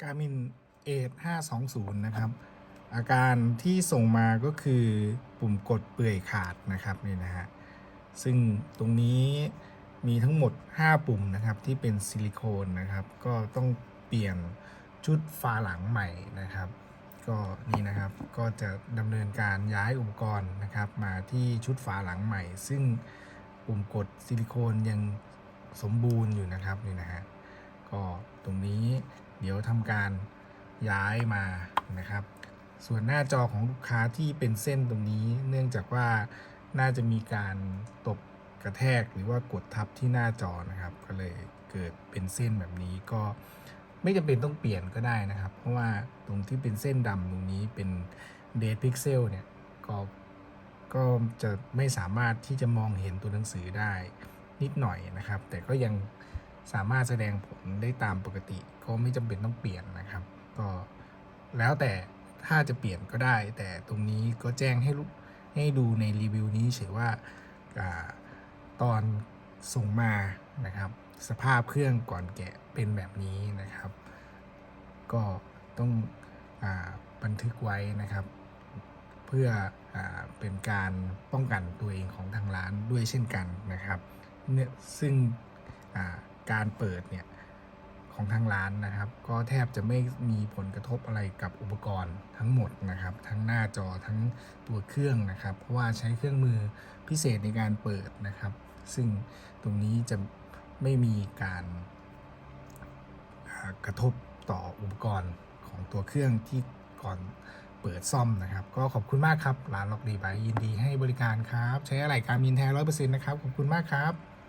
Garmin 8520 นะครับ อาการที่ส่งมาก็คือปุ่มกดเปื่อยขาดนะครับนี่นะฮะซึ่งตรงนี้มีทั้งหมด 5 ปุ่มนะครับที่เป็นซิลิโคนนะครับ ก็ต้องเปลี่ยนชุดฝาหลังใหม่นะครับก็นี่นะครับก็จะดำเนินการย้ายอุปกรณ์นะครับมาที่ชุดฝาหลังใหม่ ซึ่งปุ่มกดซิลิโคนยังสมบูรณ์อยู่นะครับนี่นะฮะก็ตรงนี้ เดี๋ยวทำการย้ายมานะครับ ส่วนหน้าจอของลูกค้าที่เป็นเส้นตรงนี้ เนื่องจากว่าน่าจะมีการตกกระแทกหรือว่ากดทับที่หน้าจอนะครับ ก็เลยเกิดเป็นเส้นแบบนี้ก็ไม่จำเป็นต้องเปลี่ยนก็ได้นะครับ เพราะว่าตรงที่เป็นเส้นดำตรงนี้เป็นเด d พิกเซลเนี่ยก็ก็จะไม่สามารถที่จะมองเห็นตัวหนังสือได้นิดหน่อยนะครับ แต่ก็ยัง สามารถแสดงผลได้ตามปกติ ก็ไม่จำเป็นต้องเปลี่ยนนะครับ ก็แล้วแต่ถ้าจะเปลี่ยนก็ได้ แต่ตรงนี้ก็แจ้งให้รู้ให้ดูในรีวิวนี้เฉยว่าตอนส่งมานะครับ สภาพเครื่องก่อนแกะเป็นแบบนี้นะครับ ก็ต้องอบันทึกไว้นะครับ เพื่ออเป็นการป้องกันตัวเองของทางร้านด้วยเช่นกันนะครับเนี่ยซึ่ง การเปิดเนี่ยของทางร้านนะครับ ก็แทบจะไม่มีผลกระทบอะไรกับอุปกรณ์ทั้งหมดนะครับ ทั้งหน้าจอทั้งตัวเครื่องนะครับ เพราะว่าใช้เครื่องมือพิเศษในการเปิดนะครับ ซึ่งตรงนี้จะไม่มีการกระทบต่ออุปกรณ์ของตัวเครื่องที่ก่อนเปิดซ่อมนะครับ ก็ขอบคุณมากครับร้านล็อกดีไบยินดีให้บริการครับ ใช้อะไรการมินแท้ร้อยเปอร์เซ็นต์นะครับ ขอบคุณมากครับ